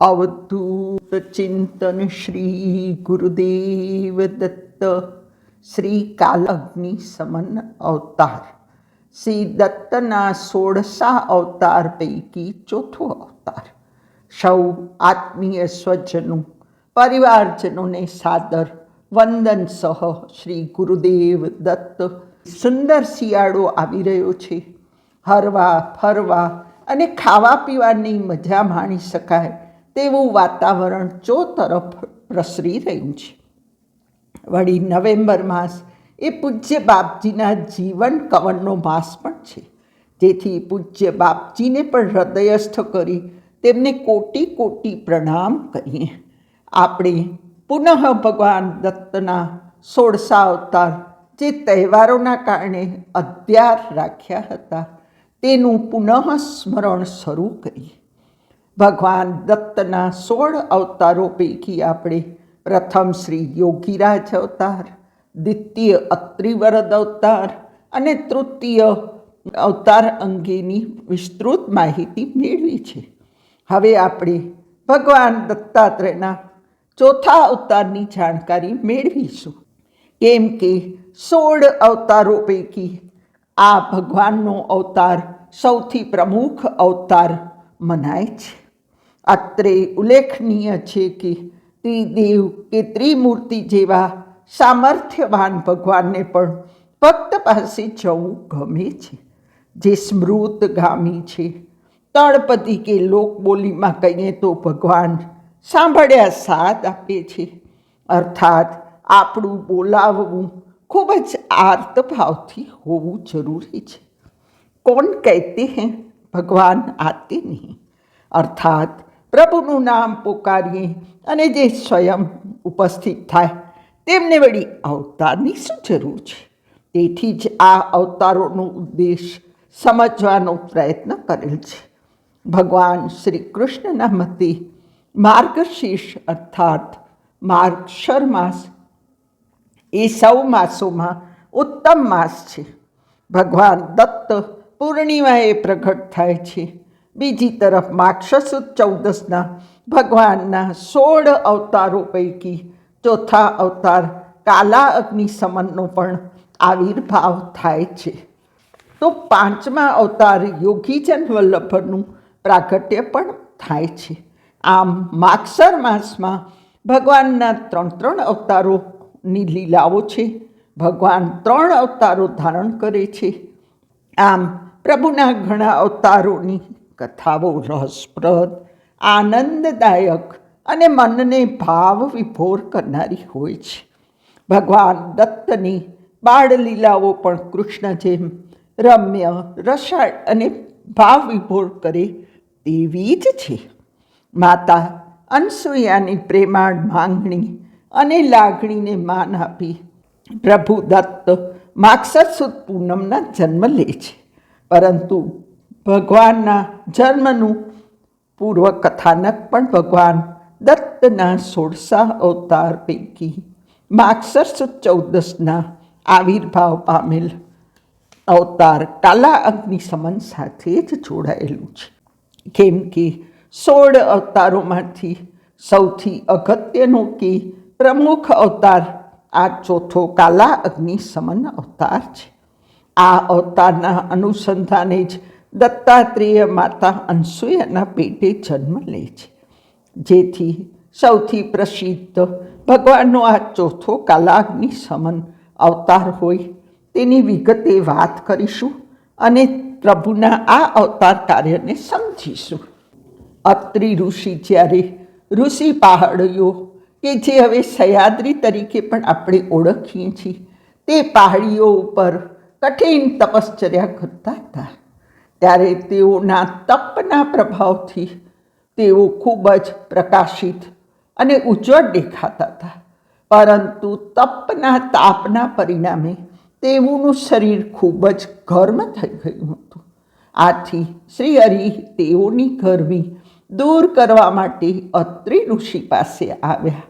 અવધૂત શ્રી ગુરુદેવ દત્ત શ્રી કાલગ્નિ સમન અવતાર શ્રી દત્તના સોળસા અવતાર પૈકી ચોથો અવતાર સૌ આત્મીય સ્વજનો પરિવારજનોને સાદર વંદન સહ શ્રી ગુરુદેવ દત્ત સુંદર શિયાળો આવી રહ્યો છે। હરવા, ફરવા અને ખાવા પીવાની મજા માણી શકાય. તેવું વાતાવરણ ચો તરફ પ્રસરી રહ્યું છે. વળી નવેમ્બર માસ એ પૂજ્ય બાપજીના જીવન કવનનો માસ પણ છે. જેથી પૂજ્ય બાપજીને પણ હૃદયસ્થ કરી તેમને કોટી કોટી પ્રણામ કરીએ. આપણે પુનઃ ભગવાન દત્તના સોળસા અવતાર જે તહેવારોના કારણે અધ્યાર રાખ્યા હતા, તેનું પુનઃ સ્મરણ શરૂ કરીએ. ભગવાન દત્તના સોળ અવતારો પૈકી આપણે પ્રથમ શ્રી યોગીરાજ અવતાર, દ્વિતીય અત્રિવરદ અવતાર અને તૃતીય અવતાર અંગેની વિસ્તૃત માહિતી મેળવી છે. હવે આપણે ભગવાન દત્તાત્રેયના ચોથા અવતારની જાણકારી મેળવીશું. કેમ કે સોળ અવતારો પૈકી આ ભગવાનનો અવતાર સૌથી પ્રમુખ અવતાર મનાય છે. અત્રે ઉલ્લેખનીય છે કે ત્રિદેવ કે ત્રિમૂર્તિ જેવા સામર્થ્યવાન ભગવાનને પણ ભક્ત પાસે જવું ગમે છે. જે સ્મૃતગામી છે. તળપતિ કે લોકબોલીમાં કહીએ તો ભગવાન સાંભળ્યા સાથ આપે છે. અર્થાત આપણું બોલાવવું ખૂબ જ આર્તભાવથી હોવું જરૂરી છે. કોણ કહેતે હૈ? ભગવાન આતે નહીં. અર્થાત પ્રભુનું નામ પોકારીએ અને જે સ્વયં ઉપસ્થિત થાય, તેમને વળી અવતારની શું જરૂર છે? તેથી જ આ અવતારોનો ઉદ્દેશ સમજવાનો પ્રયત્ન કરેલ છે. ભગવાન શ્રી કૃષ્ણના મતે માર્ગશીર્ષ અર્થાત માર્ગશર માસ એ સૌ માસોમાં ઉત્તમ માસ છે. ભગવાન દત્ત પૂર્ણિમાએ પ્રગટ થાય છે. બીજી તરફ માક્ષસ ચૌદસના ભગવાનના સોળ અવતારો પૈકી ચોથા અવતાર કાલા અગ્નિ સમનનો પણ આવિર્ભાવ થાય છે. તો પાંચમા અવતાર યોગીજન વલ્લભનું પ્રાગટ્ય પણ થાય છે. આમ માક્ષર માસમાં ભગવાનના ત્રણ ત્રણ અવતારોની લીલાઓ છે. ભગવાન ત્રણ અવતારો ધારણ કરે છે. આમ પ્રભુના ઘણા અવતારોની કથાઓ રસપ્રદ, આનંદદાયક અને મનને ભાવ વિભોર કરનારી હોય છે. ભગવાન દત્તની બાળલીલાઓ પણ કૃષ્ણ જેમ રમ્ય, રસાળ અને ભાવ વિભોર કરે તેવી જ છે. માતા અનસૂયાની પ્રેમાળ માંગણી અને લાગણીને માન આપી પ્રભુ દત્ત માક્ષર પૂનમના જન્મ લે છે. પરંતુ ભગવાનના જન્મનું પૂર્વ કથાનક પણ ભગવાન દત્તના સોળસા અવતાર પૈકી માક્ષર ચૌદસના આવિર્ભાવ પામેલ અવતાર કાલા અગ્નિ સમન સાથે જ જોડાયેલું છે. કેમ કે સોળ અવતારોમાંથી સૌથી અગત્યનો કે પ્રમુખ અવતાર આ ચોથો કાલા અગ્નિ સમન અવતાર છે. આ અવતારના અનુસંધાને જ દત્તાત્રેય માતા અનસૂયાના પેટે જન્મ લે છે. જેથી સૌથી પ્રસિદ્ધ ભગવાનનો આ ચોથો કાલાગ્નિ સમન અવતાર હોય તેની વિગતે વાત કરીશું અને પ્રભુના આ અવતાર કાર્યને સમજીશું. અત્રિ ઋષિ જ્યારે ઋષિ પહાડીઓ કે જે હવે સહ્યાદ્રી તરીકે પણ આપણે ઓળખીએ છીએ, તે પહાડીઓ ઉપર કઠિન તપશ્ચર્યા કરતા હતા. ત્યારે તેઓના તપના પ્રભાવથી તેઓ ખૂબ જ પ્રકાશિત અને ઉજ્જવળ દેખાતા હતા. પરંતુ તપના તાપના પરિણામે તેઓનું શરીર ખૂબ જ ગરમ થઈ ગયું હતું. આથી શ્રી હરિ તેઓની ગરમી દૂર કરવા માટે અત્રિ ઋષિ પાસે આવ્યા.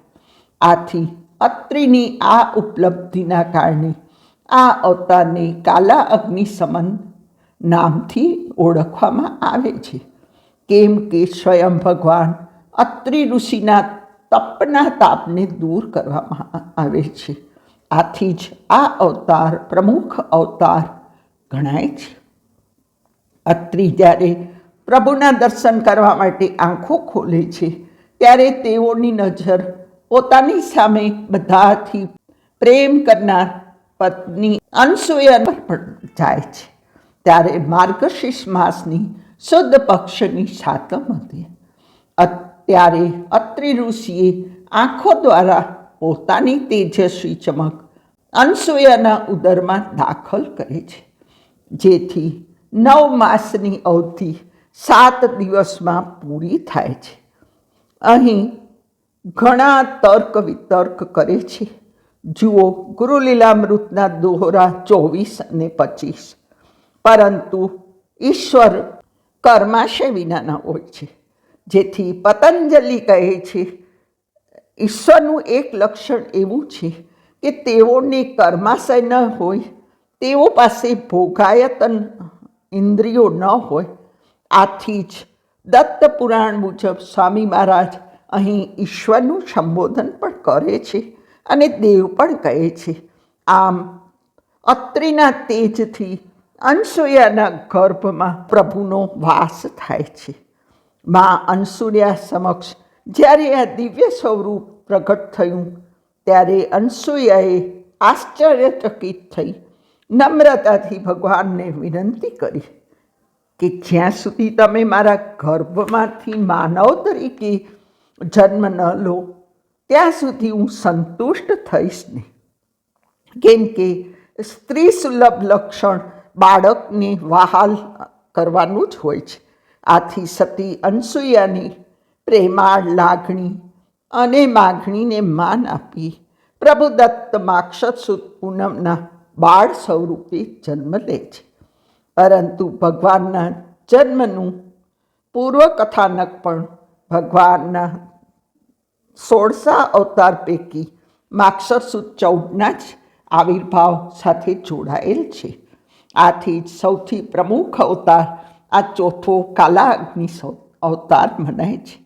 આથી અત્રિની આ ઉપલબ્ધિના કારણે આ અવતારને કાલા અગ્નિ સમન નામથી ઓળખવામાં આવે છે. કેમ કે સ્વયં ભગવાન અત્રિ ઋષિના તપના તાપને દૂર કરવામાં આવે છે. આથી જ આ અવતાર પ્રમુખ અવતાર ગણાય છે. અત્રિ જ્યારે પ્રભુના દર્શન કરવા માટે આંખો ખોલે છે, ત્યારે તેઓની નજર પોતાની સામે બધાથી પ્રેમ કરનાર પત્ની અનસૂયા પણ જાય છે. ત્યારે માર્ગશીર્ષ માસની શુદ્ધ પક્ષની સાતમ હતી અત્યારે અત્રિ ઋષિએ આંખો દ્વારા પોતાની તેજસ્વી ચમક અનસૂયાના ઉદરમાં દાખલ કરે છે. જેથી નવ માસની અવધિ સાત દિવસમાં પૂરી થાય છે. અહીં ઘણા તર્ક વિતર્ક કરે છે. જુઓ ગુરુલીલામૃતના દોહરા ચોવીસ અને પચીસ. પરંતુ ઈશ્વર કર્માશય વિનાના હોય છે. જેથી પતંજલિ કહે છે, ઈશ્વરનું એક લક્ષણ એવું છે કે તેઓને કર્માશય ન હોય, તેઓ પાસે ભોગાયતન ઇન્દ્રિયો ન હોય. આથી જ દત્ત પુરાણ મુજબ સ્વામી મહારાજ અહીં ઈશ્વરનું સંબોધન પણ કરે છે અને દેવ પણ કહે છે, આમ અત્રિના તેજથી અનસૂયાના ગર્ભમાં પ્રભુનો વાસ થાય છે. મા અનસૂયા સમક્ષ જ્યારે આ દિવ્ય સ્વરૂપ પ્રગટ થયું, ત્યારે અનસૂયાએ આશ્ચર્યચકિત થઈ, નમ્રતાથી ભગવાનને વિનંતી કરી કે જ્યાં સુધી તમે મારા ગર્ભમાંથી માનવ તરીકે જન્મ ન લો, ત્યાં સુધી હું સંતુષ્ટ થઈશ નહીં. કેમ કે સ્ત્રી સુલભ લક્ષણ બાળકને વહાલ કરવાનું જ હોય છે. આથી સતી અનસૂયાની પ્રેમાળ લાગણી અને માગણીને માન આપી પ્રભુદત્ત દત્ત માક્ષર પૂનમના બાળ સ્વરૂપે જન્મ લે છે. પરંતુ ભગવાનના જન્મનું પૂર્વ કથાનક પણ ભગવાનના સોળસા અવતાર પૈકી માક્ષર સુદ ચૌદના જ આવિર્ભાવ સાથે જોડાયેલ છે. આથી સૌથી પ્રમુખ અવતાર, આ ચોથો કાલા અગ્નિ અવતાર મનાય છે.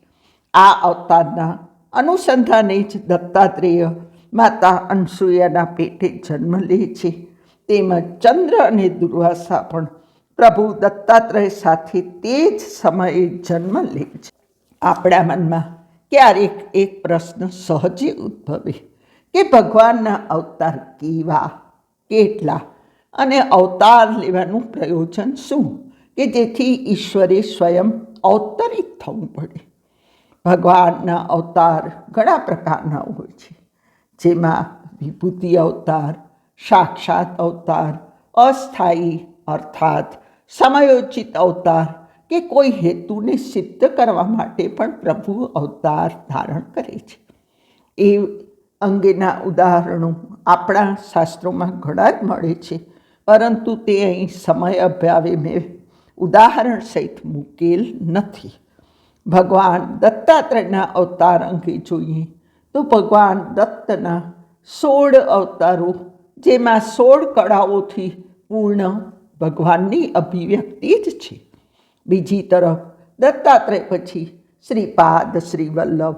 આ અવતારના અનુસંધાને જ દત્તાત્રેય માતા અનસૂયાના પેટે જન્મ લે છે. તેમજ ચંદ્ર અને દુર્વાસા પણ પ્રભુ દત્તાત્રેય સાથે તે જ સમયે જન્મ લે છે. આપણા મનમાં ક્યારેક એક પ્રશ્ન સહજે ઉદ્ભવે કે ભગવાનના અવતાર કેવા, કેટલા અને અવતાર લેવાનું પ્રયોજન શું? કે જેથી ઈશ્વરે સ્વયં અવતરિત થવું પડે. ભગવાનના અવતાર ઘણા પ્રકારના હોય છે. જેમાં વિભૂતિ અવતાર, સાક્ષાત અવતાર, અસ્થાયી અર્થાત સમયોચિત અવતાર કે કોઈ હેતુને સિદ્ધ કરવા માટે પણ પ્રભુ અવતાર ધારણ કરે છે. એ અંગેના ઉદાહરણો આપણા શાસ્ત્રોમાં ઘણા જ મળે છે. પરંતુ તે અહીં સમય અભાવે મેં ઉદાહરણ સહિત મૂકેલ નથી. ભગવાન દત્તાત્રેયના અવતાર અંગે જોઈએ તો ભગવાન દત્તના સોળ અવતારો, જેમાં સોળ કળાઓથી પૂર્ણ ભગવાનની અભિવ્યક્તિ જ છે. બીજી તરફ દત્તાત્રેય પછી શ્રીપાદ શ્રી વલ્લભ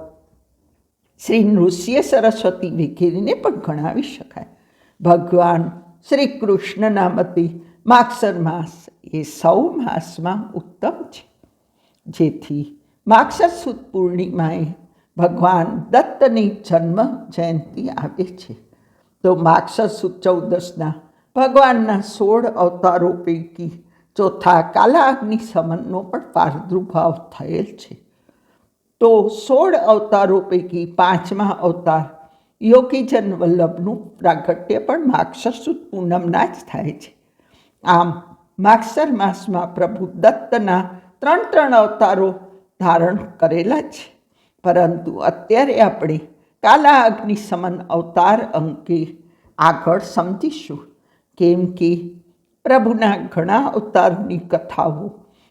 શ્રી નૃસિંહ સરસ્વતી વગેરેને પણ ગણાવી શકાય. ભગવાન શ્રી કૃષ્ણના મતે માગસર માસ એ સૌ માસમાં ઉત્તમ છે. જેથી માગસર સુદ પૂર્ણિમાએ ભગવાન દત્તની જન્મ જયંતિ આવે છે. તો માગસર સુદ ચૌદસના ભગવાનના સોળ અવતારો પૈકી ચોથા કાલાગ્નિ સમનનો પણ પ્રાદુર્ભાવ થયેલ છે. તો સોળ અવતારો પૈકી પાંચમા અવતાર યોગીજન વલ્લભનું પ્રાગટ્ય પણ માક્ષર સુદ પૂનમના જ થાય છે. આમ, માક્ષર માસમાં પ્રભુ દત્તના ત્રણ ત્રણ અવતારો ધારણ કરેલા છે. પરંતુ અત્યારે આપણે કાલા અગ્નિ સમન અવતાર અંગે આગળ સમજીશું. કેમ કે પ્રભુના ઘણા અવતારની કથાઓ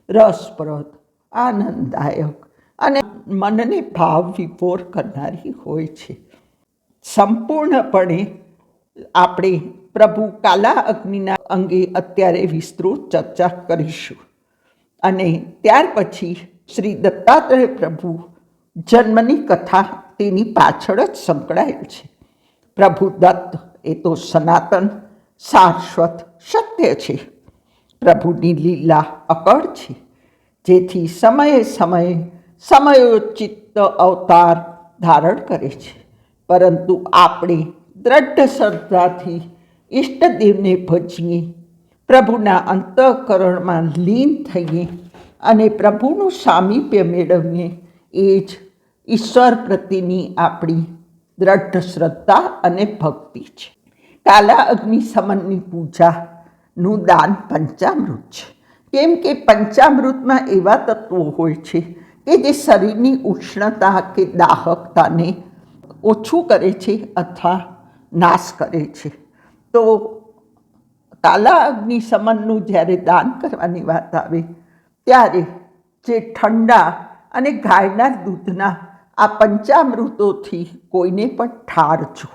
રસપ્રદ, આનંદદાયક અને મનને ભાવ વિભોર કરનારી હોય છે. સંપૂર્ણપણે આપણે પ્રભુ કાલા અગ્નિના અંગે અત્યારે વિસ્તૃત ચર્ચા કરીશું. અને ત્યાર પછી શ્રી દત્તાત્રેય પ્રભુ જન્મની કથા તેની પાછળ જ સંકળાયેલ છે. પ્રભુ દત્ત એ તો સનાતન શાશ્વત સત્ય છે. પ્રભુની લીલા અકળ છે, જેથી સમયે સમયે સમયોચિત અવતાર ધારણ કરે છે. પરંતુ આપણે દ્રઢ શ્રદ્ધાથી ઈષ્ટદેવને ભજીએ, પ્રભુના અંતઃકરણમાં લીન થઈએ અને પ્રભુનું સામીપ્ય મેળવીએ, એ જ ઈશ્વર પ્રત્યેની આપણી દ્રઢ શ્રદ્ધા અને ભક્તિ છે. કાલા અગ્નિ સમનની પૂજાનું દાન પંચામૃત છે. કેમ કે પંચામૃતમાં એવા તત્વો હોય છે કે જે શરીરની ઉષ્ણતા કે દાહકતાને ઓછું કરે છે અથવા નાશ કરે છે. તો કાલા અગ્નિ સમનનું જ્યારે દાન કરવાની વાત આવે, ત્યારે જે ઠંડા અને ગાયના દૂધના આ પંચામૃતોથી કોઈને પણ ઠારજો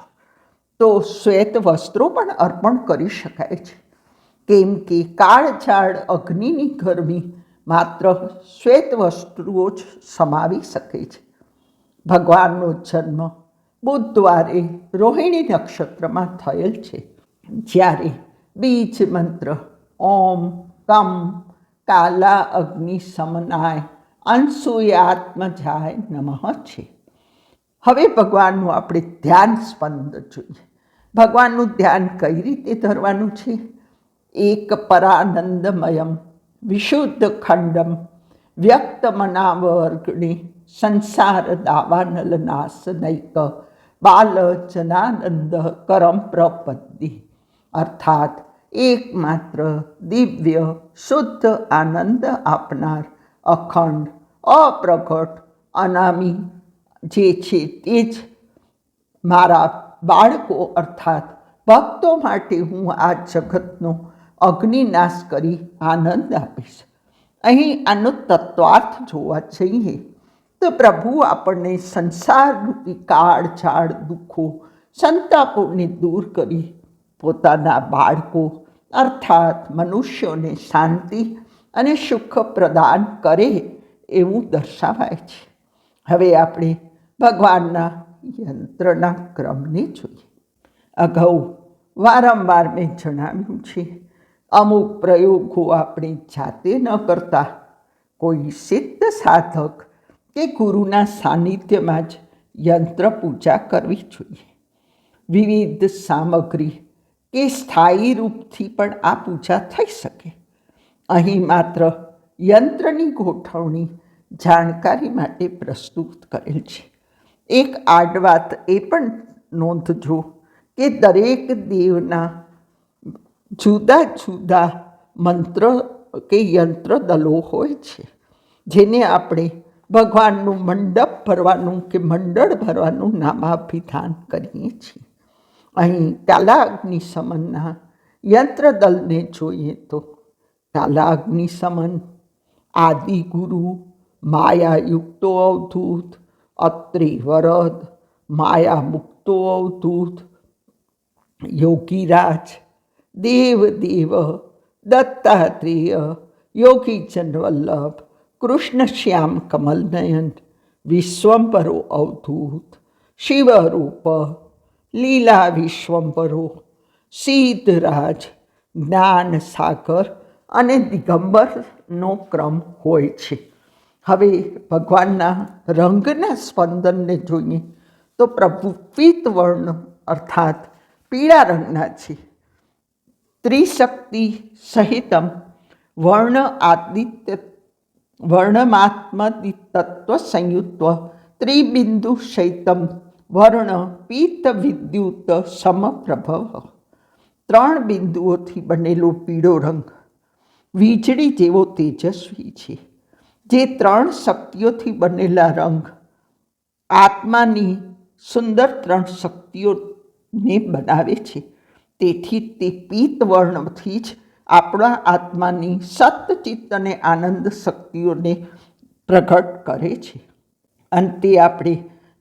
તો શ્વેત વસ્ત્રો પણ અર્પણ કરી શકાય છે. કેમ કે કાળઝાળ અગ્નિની ગરમી માત્ર શ્વેત વસ્તુઓ જ સમાવી શકે છે. ભગવાનનો જન્મ બુધવારે રોહિણી નક્ષત્રમાં થયેલ છે. જ્યારે બીજ મંત્ર ઓમ કમ કાલા, અગ્નિ, સમનાય અંશુયાત્મજાય નમઃ છે. હવે ભગવાનનું આપણે ધ્યાન સ્પંદ જોઈએ. ભગવાનનું ધ્યાન કઈ રીતે ધરવાનું છે? એક પરાનંદમયમ, વિશુદ્ધ ખંડમ, વ્યક્ત મનાવર્ગણી સંસાર દાવાનલ નાશ નૈક બાલ જનાનંદ કરમ પ્રપત્તિ અર્થાત, એકમાત્ર દિવ્ય, શુદ્ધ આનંદ આપનાર અખંડ, અપ્રગટ અનામી જે છે તે જ મારા બાળકો અર્થાત ભક્તો માટે હું આ જગતનો અગ્નિનાશ કરી આનંદ આપીશ. અહીં આનો તત્વાર્થ જોવા જઈએ. તો પ્રભુ આપણને સંસારરૂપી કાળ, ઝાડ, દુઃખો, સંતાપોને દૂર કરી પોતાના બાળકો, અર્થાત મનુષ્યોને શાંતિ અને સુખ પ્રદાન કરે એવું દર્શાવાય છે. હવે આપણે ભગવાનના યંત્રના ક્રમને જોઈએ. અગાઉ વારંવાર મેં જણાવ્યું છે, અમુક પ્રયોગો આપણે જાતે ન કરતા. કોઈ સિદ્ધ સાધક કે ગુરુના સાનિધ્યમાં જ યંત્ર પૂજા કરવી જોઈએ. વિવિધ સામગ્રી કે સ્થાયી રૂપથી પણ આ પૂજા થઈ શકે. અહીં માત્ર યંત્રની ગોઠવણી જાણકારી માટે પ્રસ્તુત કરેલ છે. એક આડવાત એ પણ નોંધજો કે દરેક દેવના જુદા જુદા મંત્ર કે યંત્ર દલો હોય છે, જેને આપણે ભગવાનનું મંડપ ભરવાનું કે મંડળ ભરવાનું નામાભિધાન કરીએ છીએ. અહીં કાલા અગ્નિશમનના યંત્ર દલને જોઈએ તો કાલા અગ્નિશમન આદિગુરુ, માયાયુક્તો અવધૂત અત્રિ વરદ માયા મુક્તો અવધૂત, યોગીરાજ, દેવદેવ, દત્તાત્રેય યોગી વલ્લભ કૃષ્ણશ્યામ કમલનયન વિશ્વંભરો અવધૂત, શિવરૂપ, લીલા વિશ્વંભરો, સિદ્ધરાજ જ્ઞાન સાગર અને દિગંબરનો ક્રમ હોય છે. હવે ભગવાનના રંગના સ્પંદનને જોઈએ તો પ્રભુ વર્ણ અર્થાત પીળા રંગના છે. ત્રિશક્તિ સહિતમ વર્ણ આદિત્ય વર્ણમાત્મદિતત્વ સંયુક્ત ત્રિબિંદુ શૈતમ વર્ણ પિત્ત વિદ્યુત સમપ્રભવ ત્રણ બિંદુઓથી બનેલો પીળો રંગ વીજળી જેવો તેજસ્વી છે. જે ત્રણ શક્તિઓથી બનેલા રંગ આત્માની સુંદર ત્રણ શક્તિઓને બનાવે છે. તેથી તે પીત વર્ણથી જ આપણા આત્માની સતચિત્ત અને આનંદ શક્તિઓને પ્રગટ કરે છે. અંતે આપણે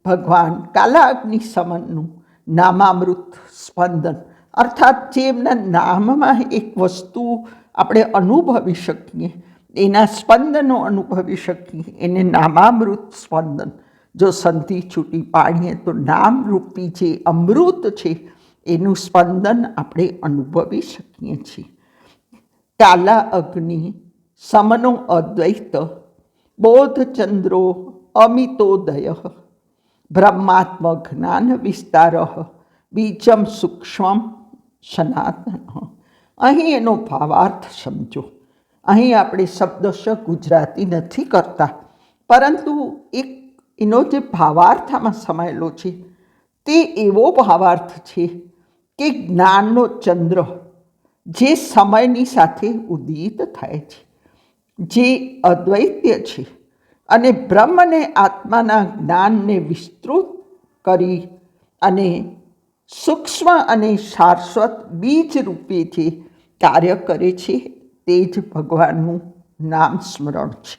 ભગવાન કાલાગ્નિ સમનનું નામામૃત સ્પંદન, અર્થાત જે એમના નામમાં એક વસ્તુ આપણે અનુભવી શકીએ, એના સ્પંદનો અનુભવી શકીએ, એને નામામૃત સ્પંદન. જો સંધિ છૂટી પાડીએ તો નામરૂપી જે અમૃત છે, એનું સ્પંદન આપણે અનુભવી શકીએ છીએ. કાલા અગ્નિ, સમનો અદ્વૈત, બોધચંદ્રો, અમિતોદય, બ્રહ્માત્મ જ્ઞાન વિસ્તાર, બીજમ સૂક્ષ્મ સનાતન. અહીં એનો ભાવાર્થ સમજો. અહીં આપણે શબ્દશ ગુજરાતી નથી કરતા, પરંતુ એક એનો જે ભાવાર્થ આમાં સમાયેલો છે, તે એવો ભાવાર્થ છે કે જ્ઞાનનો ચંદ્ર જે સમયની સાથે ઉદિત થાય છે, જે અદ્વૈત્ય છે અને બ્રહ્મને આત્માના જ્ઞાનને વિસ્તૃત કરી અને સૂક્ષ્મ અને શાશ્વત બીજ રૂપે જે કાર્ય કરે છે, તે જ ભગવાનનું નામ સ્મરણ છે.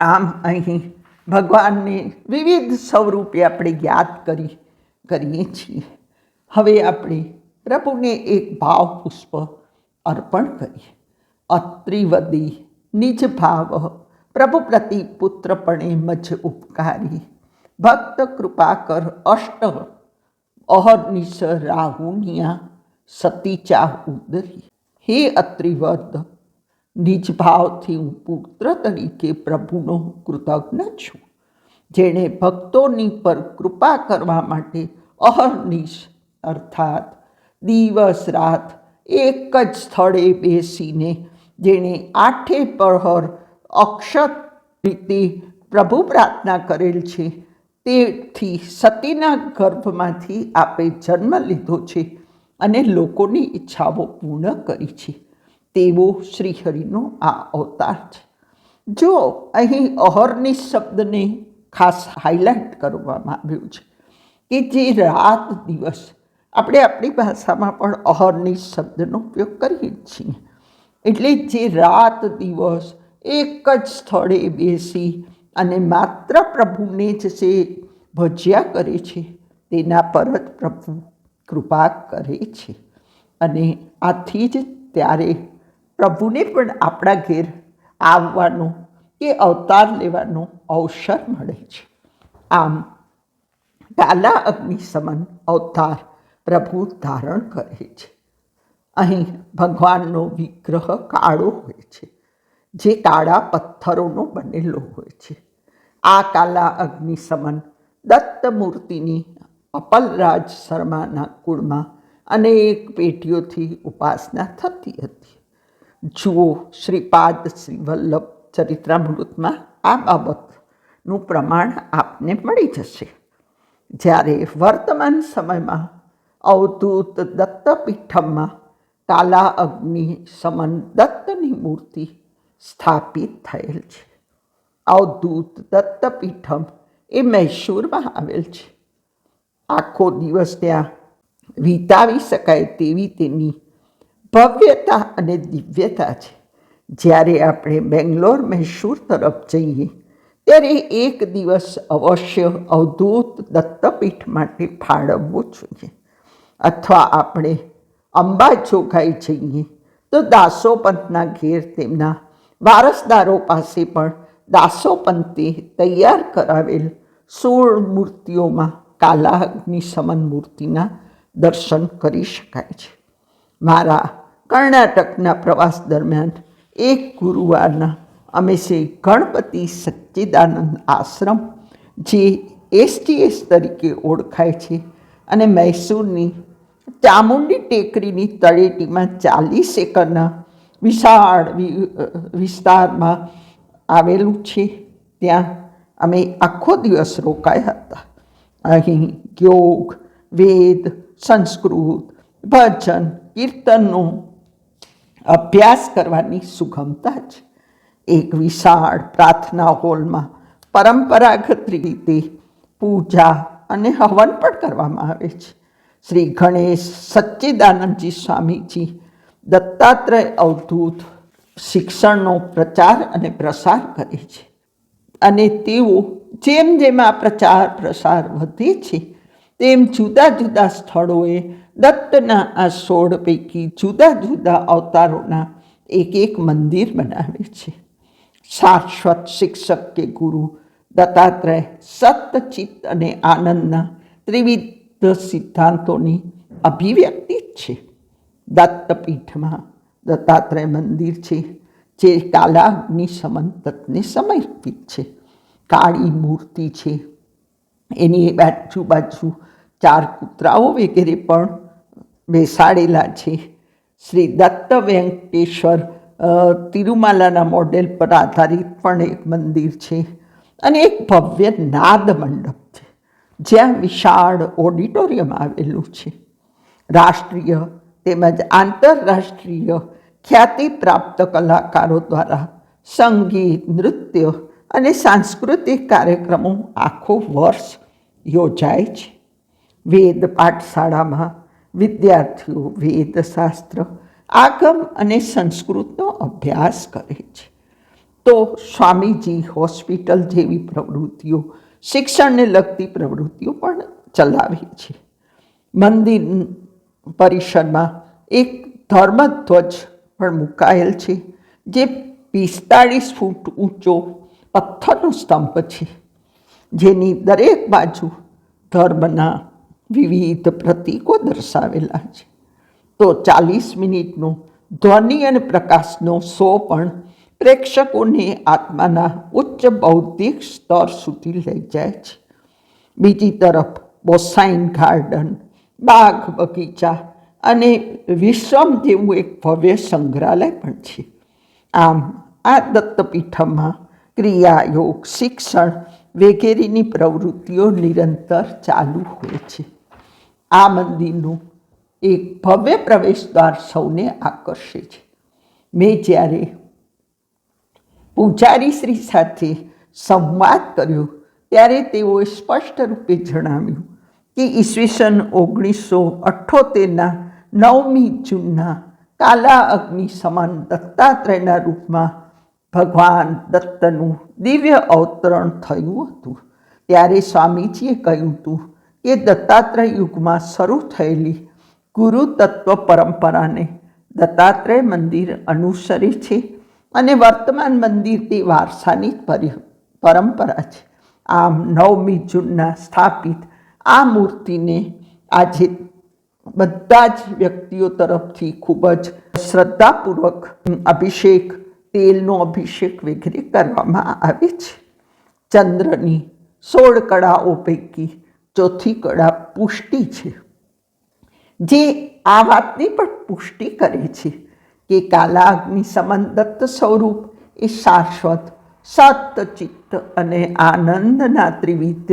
આમ અહીં ભગવાનને વિવિધ સ્વરૂપે આપણે યાદ કરી, કરીએ છીએ. હવે આપણે પ્રભુને એક ભાવ પુષ્પ અર્પણ કરીએ અત્રિવદી નિજ ભાવ પ્રભુ પ્રતિ પુત્રપણે મજ ઉપકારી. ભક્ત કૃપા કર અષ્ટ અહર્નિશ રાહુનિયા સતીચા ઉદરી. હે અત્રિવદ, નિજ ભાવથી હું પુત્ર તરીકે પ્રભુનો કૃતજ્ઞ છું. જેણે ભક્તોની પર કૃપા કરવા માટે અહર્નિશ અર્થાત દિવસ રાત એક જ સ્થળે બેસીને જેણે આઠે પ્રહર અક્ષત રીતે પ્રભુ પ્રાર્થના કરેલ છે, તેથી સતીના ગર્ભમાંથી આપે જન્મ લીધો છે અને લોકોની ઈચ્છાઓ પૂર્ણ કરી છે. તેવો શ્રીહરિનો આ અવતાર છે. જો અહીં અહરની શબ્દને ખાસ હાઇલાઇટ કરવામાં આવ્યું છે કે જે રાત દિવસ આપણે આપણી ભાષામાં પણ અહર્નિશ શબ્દનો ઉપયોગ કરીએ છીએ. એટલે જે રાત દિવસ એક જ સ્થળે બેસી અને માત્ર પ્રભુને જ જે ભજ્યા કરે છે, તેના પર જ પ્રભુ કૃપા કરે છે. અને આથી જ ત્યારે પ્રભુને પણ આપણા ઘેર આવવાનો કે અવતાર લેવાનો અવસર મળે છે. આમ કાલા અગ્નિ સમન અવતાર પ્રભુ ધારણ કરે છે. અહીં ભગવાનનો વિગ્રહ કાળો હોય છે, જે કાળા પથ્થરોનો બનેલો હોય છે. આ કાલા અગ્નિશમન દત્તમૂર્તિની દત્ત મૂર્તિની અપલરાજ શર્માના કુળમાં અનેક પેઢીઓથી ઉપાસના થતી હતી. જુઓ શ્રીપાદ શ્રી વલ્લભ ચરિત્રામૃતમાં આ બાબતનું પ્રમાણ આપને મળી જશે. જ્યારે વર્તમાન સમયમાં અવધૂત દત્તપીઠમમાં કાલા અગ્નિ સમન દત્તની મૂર્તિ સ્થાપિત થયેલ છે અવધૂત દત્તપીઠમ એ મૈસૂરમાં આવેલ છે આખો દિવસ ત્યાં વિતાવી શકાય તેવી તેની ભવ્યતા અને દિવ્યતા છે જ્યારે આપણે બેંગ્લોર મૈસૂર તરફ જઈએ ત્યારે એક દિવસ અવશ્ય અવધૂત દત્તપીઠ માટે ફાળવવું જોઈએ અથવા આપણે અંબા ચોખાઈ જઈએ, તો દાસોપંતના ઘેર તેમના વારસદારો પાસે પણ દાસોપંતે તૈયાર કરાવેલ સોળ મૂર્તિઓમાં કાલા સમન મૂર્તિના દર્શન કરી શકાય છે. મારા કર્ણાટકના પ્રવાસ દરમિયાન એક ગુરુવારના અમે શ્રી ગણપતિ સચ્ચિદાનંદ આશ્રમ, જે એસટીએસ તરીકે ઓળખાય છે, અને મૈસૂરની ચામુંડી ટેકરીની તળેટીમાં ચાલીસ એકરના વિશાળ વિસ્તારમાં આવેલું છે. ત્યાં અમે આખો દિવસ રોકાયા હતા. અહીં યોગ, વેદ, સંસ્કૃત, ભજન, કીર્તનનો અભ્યાસ કરવાની સુગમતા છે એક વિશાળ પ્રાર્થના હોલમાં પરંપરાગત રીતે પૂજા અને હવન પણ કરવામાં આવે છે. શ્રી ગણેશ સચ્ચિદાનંદજી સ્વામીજી દત્તાત્રેય અવધૂત શિક્ષણનો પ્રચાર અને પ્રસાર કરે છે. અને તેઓ જેમ જેમ આ પ્રચાર પ્રસાર વધે છે, તેમ જુદા જુદા સ્થળોએ દત્તના આ સોળ પૈકી જુદા જુદા અવતારોના એક એક મંદિર બનાવે છે. શાશ્વત શિક્ષક કે ગુરુ દત્તાત્રેય ચિત્ત અને આનંદના ત્રિવિધ સિદ્ધાંતોની અભિવ્યક્તિ જ છે. દત્તપીઠમાં દત્તાત્રેય મંદિર છે, જે કાલાગ્નિ સમંતતને સમર્પિત છે. કાળી મૂર્તિ છે. એની બાજુ બાજુ ચાર કૂતરાઓ વગેરે પણ બેસાડેલા છે. શ્રી દત્ત વેંકટેશ્વર તિરુમાલાના મોડેલ પર આધારિત પણ એક મંદિર છે અને એક ભવ્ય નાદ મંડપ જ્યાં વિશાળ ઓડિટોરિયમ આવેલું છે. રાષ્ટ્રીય તેમજ આંતરરાષ્ટ્રીય ખ્યાતિ પ્રાપ્ત કલાકારો દ્વારા સંગીત, નૃત્ય અને સાંસ્કૃતિક કાર્યક્રમો આખો વર્ષ યોજાય છે. વેદ પાઠશાળામાં વિદ્યાર્થીઓ વેદશાસ્ત્ર, આગમ અને સંસ્કૃતનો અભ્યાસ કરે છે. તો સ્વામીજી હોસ્પિટલ જેવી પ્રવૃત્તિઓ શિક્ષણને લગતી પ્રવૃત્તિઓ પણ ચલાવે છે મંદિર પરિસરમાં એક ધર્મધ્વજ પણ મુકાયેલ છે, જે પિસ્તાળીસ ફૂટ ઊંચો પથ્થરનો સ્તંભ છે, જેની દરેક બાજુ ધર્મના વિવિધ પ્રતીકો દર્શાવેલા છે. તો ચાલીસ મિનિટનો ધ્વનિ અને પ્રકાશનો શો પણ પ્રેક્ષકોને આત્માના ઉચ્ચ બૌદ્ધિક સ્તર સુધી લઈ જાય છે. બીજી તરફ બોસાઇન ગાર્ડન, બાગ બગીચા અને વિશ્રમ જેવું એક ભવ્ય સંગ્રહાલય પણ છે. આમ આ દત્તપીઠમાં ક્રિયા યોગ શિક્ષણ વગેરેની પ્રવૃત્તિઓ નિરંતર ચાલુ હોય છે. આ મંદિરનું એક ભવ્ય પ્રવેશદ્વાર સૌને આકર્ષે છે. મેં જ્યારે પૂજારી શ્રી સાથે સંવાદ કર્યો, ત્યારે તેઓએ સ્પષ્ટ રૂપે જણાવ્યું કે ઈસવીસન ઓગણીસો અઠ્ઠોતેરના નવમી જૂનના કાલા અગ્નિ સમાન દત્તાત્રેયના રૂપમાં ભગવાન દત્તનું દિવ્ય અવતરણ થયું હતું. ત્યારે સ્વામીજીએ કહ્યું હતું કે દત્તાત્રેય યુગમાં શરૂ થયેલી ગુરુ તત્વ પરંપરાને દત્તાત્રેય મંદિર અનુસરે છે. અને વર્તમાન મંદિર તે વારસાની પરંપરા છે. આમ નવમી જૂનના સ્થાપિત આ મૂર્તિને આજે બધા જ વ્યક્તિઓ તરફથી ખૂબ જ શ્રદ્ધાપૂર્વક અભિષેક, તેલનો અભિષેક વગેરે કરવામાં આવે છે. ચંદ્રની સોળ કળાઓ પૈકી ચોથી કળા પુષ્ટિ છે. જે આ વાતની પણ પુષ્ટિ કરે છે. કે કાલા અગ્નિ સમંદત્ત સ્વરૂપ એ શાશ્વત સત ચિત્ત અને આનંદના ત્રિવિધ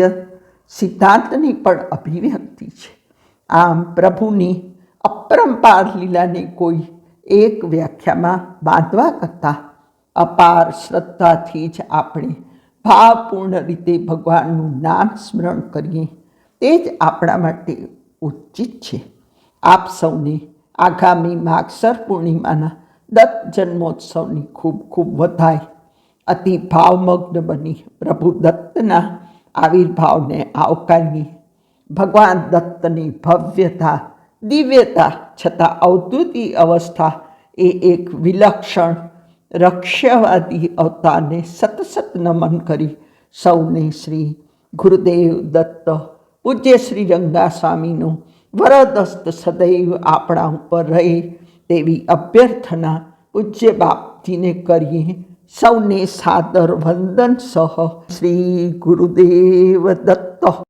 સિદ્ધાંતની પણ અભિવ્યક્તિ છે. આમ પ્રભુની અપરંપાર લીલાને કોઈ એક વ્યાખ્યામાં બાંધવા કરતાં અપાર શ્રદ્ધાથી જ આપણે ભાવપૂર્ણ રીતે ભગવાનનું નામ સ્મરણ કરીએ, તે જ આપણા માટે ઉચિત છે. આપ સૌને આગામી માગસર પૂર્ણિમાના દત્ત જન્મોત્સવની ખૂબ ખૂબ વધાય. અતિ ભાવમગ્ન બની પ્રભુ દત્તના આવિર્ભાવને આવકારની ભગવાન દત્તની ભવ્યતા, દિવ્યતા છતાં અવધૂતી અવસ્થા એ એક વિલક્ષણ રક્ષ્યવાદી અવતારને સતસત નમન કરી સૌને શ્રી ગુરુદેવ દત્ત, પૂજ્ય શ્રી રંગા સ્વામીનો વરદસ્ત સદૈવ આપણા ઉપર રહે તેવી અભ્યર્થના પૂજ્ય બાપજીને કરીએ. સૌને સાદર વંદન સહ. શ્રી ગુરુદેવ દત્ત.